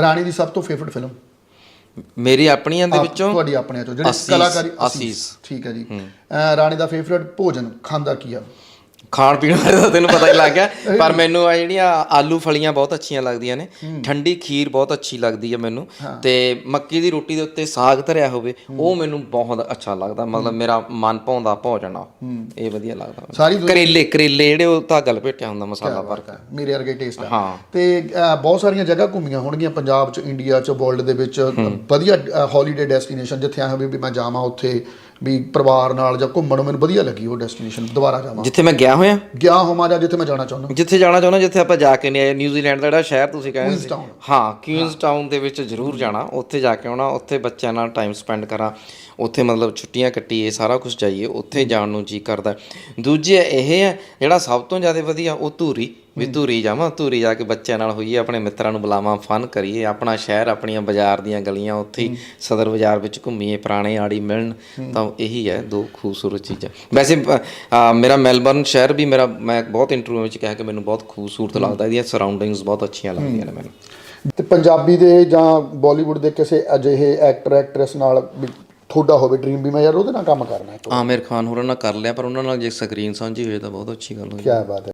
ਰਾਣੀ ਦੀ ਸਭ ਤੋਂ favourite film ਮੇਰੀ ਆਪਣੀਆਂ ਦੇ ਵਿੱਚੋਂ ਤੁਹਾਡੀ ਆਪਣਿਆਂ ਚੋਂ ਜਿਹੜੀ ਅਸੀਸ, ਕਲਾਕਾਰੀ ਅਸੀਸ। ਠੀਕ ਹੈ ਜੀ। ਅਹ ਰਾਣੀ ਦਾ ਫੇਵਰਿਟ ਭੋਜਨ ਖਾਂਦਾ ਕੀ ਆ? ਖਾਣ ਪੀਣ ਬਾਰੇ ਤਾਂ ਤੈਨੂੰ ਪਤਾ ਹੀ ਲੱਗ ਗਿਆ। ਪਰ ਮੈਨੂੰ ਆ ਜਿਹੜੀਆਂ ਆਲੂ ਫਲੀਆਂ ਬਹੁਤ ਅੱਛੀਆਂ ਲੱਗਦੀਆਂ ਨੇ। ਠੰਡੀ ਖੀਰ ਬਹੁਤ ਅੱਛੀ ਲੱਗਦੀ ਹੈ ਮੈਨੂੰ। ਤੇ ਮੱਕੀ ਦੀ ਰੋਟੀ ਦੇ ਉੱਤੇ ਸਾਗ ਧਰਿਆ ਹੋਵੇ ਉਹ ਮੈਨੂੰ ਬਹੁਤ ਅੱਛਾ ਲੱਗਦਾ। ਮਤਲਬ ਮੇਰਾ ਮਨ ਭਾਉਂਦਾ ਭੋਜਨ ਆ। ਇਹ ਵਧੀਆ ਲੱਗਦਾ। ਕਰੇਲੇ ਕਰੇਲੇ ਜਿਹੜੇ ਉਹ ਤਾਂ ਗਲ ਭੇਟਿਆ ਹੁੰਦਾ ਮਸਾਲਾ ਭਰ ਕੇ। ਮੇਰੇ ਵਰਗੇ ਟੇਸਟ ਆ। ਤੇ ਬਹੁਤ ਸਾਰੀਆਂ ਜਗ੍ਹਾ ਘੁੰਮੀਆਂ ਹੋਣਗੀਆਂ ਪੰਜਾਬ ਚ ਇੰਡੀਆ ਚ ਵਰਲਡ ਦੇ ਵਿੱਚ। ਵਧੀਆ ਹੌਲੀਡੇ ਡੈਸਟੀਨੇਸ਼ਨ ਜਿੱਥੇ ਆ ਵੀ ਮੈਂ ਜਾਵਾਂ ਉੱਥੇ। ਵੀ ਪਰਿਵਾਰ ਨਾਲ ਜਾਂ ਘੁੰਮਣ ਨੂੰ ਮੈਨੂੰ ਵਧੀਆ ਲੱਗੀ ਉਹ ਡੈਸਟੀਨੇਸ਼ਨ ਦੁਬਾਰਾ ਜਾਵਾਂ। ਜਿੱਥੇ ਮੈਂ ਗਿਆ ਹੋਇਆ? ਗਿਆ ਹੋਵਾਂ ਜਾਂ ਜਿੱਥੇ ਮੈਂ ਜਾਣਾ ਚਾਹੁੰਦਾ। ਜਿੱਥੇ ਜਾਣਾ ਚਾਹੁੰਦਾ ਜਿੱਥੇ ਆਪਾਂ ਜਾ ਕੇ ਨਹੀਂ ਆਏ ਨਿਊਜ਼ੀਲੈਂਡ ਦਾ ਜਿਹੜਾ ਸ਼ਹਿਰ ਤੁਸੀਂ ਕਹਿੰਦੇ ਸੀ। ਹਾਂ ਕੁਈਨਸਟਾਊਨ ਦੇ ਵਿੱਚ ਜ਼ਰੂਰ ਜਾਣਾ ਉੱਥੇ ਜਾ ਕੇ ਆਉਣਾ ਉੱਥੇ ਬੱਚਿਆਂ ਨਾਲ ਟਾਈਮ ਸਪੈਂਡ ਕਰਾਂ ਉੱਥੇ ਮਤਲਬ ਛੁੱਟੀਆਂ ਕੱਟੀਏ ਸਾਰਾ ਕੁਝ ਜਾਈਏ ਉੱਥੇ ਜਾਣ ਨੂੰ ਜੀ ਕਰਦਾ। ਦੂਜੀ ਇਹ ਹੈ ਜਿਹੜਾ ਸਭ ਤੋਂ ਜ਼ਿਆਦਾ ਵਧੀਆ ਉਹ ਧੂਰੀ ਵੀ ਧੂਰੀ ਜਾਵਾਂ ਧੂਰੀ ਜਾ ਕੇ ਬੱਚਿਆਂ ਨਾਲ ਹੋਈਏ ਆਪਣੇ ਮਿੱਤਰਾਂ ਨੂੰ ਬੁਲਾਵਾਂ ਫਨ ਕਰੀਏ ਆਪਣਾ ਸ਼ਹਿਰ ਆਪਣੀਆਂ ਬਾਜ਼ਾਰ ਦੀਆਂ ਗਲੀਆਂ ਉੱਥੇ ਸਦਰ ਬਾਜ਼ਾਰ ਵਿੱਚ ਘੁੰਮੀਏ ਪੁਰਾਣੇ ਆੜੀ ਮਿਲਣ ਤਾਂ ਇਹੀ ਹੈ ਦੋ ਖੂਬਸੂਰਤ ਚੀਜ਼ਾਂ। ਵੈਸੇ ਮੇਰਾ ਮੈਲਬਰਨ ਸ਼ਹਿਰ ਵੀ ਮੇਰਾ ਮੈਂ ਬਹੁਤ ਇੰਟਰਵਿਊ ਵਿੱਚ ਕਿਹਾ ਕਿ ਮੈਨੂੰ ਬਹੁਤ ਖੂਬਸੂਰਤ ਲੱਗਦਾ ਇਹਦੀਆਂ ਸਰਾਊਂਡਿੰਗਸ ਬਹੁਤ ਅੱਛੀਆਂ ਲੱਗਦੀਆਂ ਨੇ ਮੈਨੂੰ। ਤੇ ਪੰਜਾਬੀ ਦੇ ਜਾਂ ਬਾਲੀਵੁੱਡ ਦੇ ਕਿਸੇ ਅਜਿਹੇ ਐਕਟਰ ਐਕਟਰੈਸ ਨਾਲ ਤੁਹਾਡਾ ਹੋਵੇ ਡ੍ਰੀਮ ਵੀ ਮੈਂ ਯਾਰ ਉਹਦੇ ਨਾਲ ਕੰਮ ਕਰਨਾ ਹੈ। ਆਮਿਰ ਖਾਨ ਹੋਰਾਂ ਨਾਲ ਕਰ ਲਿਆ ਪਰ ਉਹਨਾਂ ਨਾਲ ਜੇ ਸਕਰੀਨ ਸਾਂਝੀ ਹੋਏ ਤਾਂ ਬਹੁਤ ਅੱਛੀ ਗੱਲ ਹੋਈ ਕੀ ਬਾਤ ਹੈ।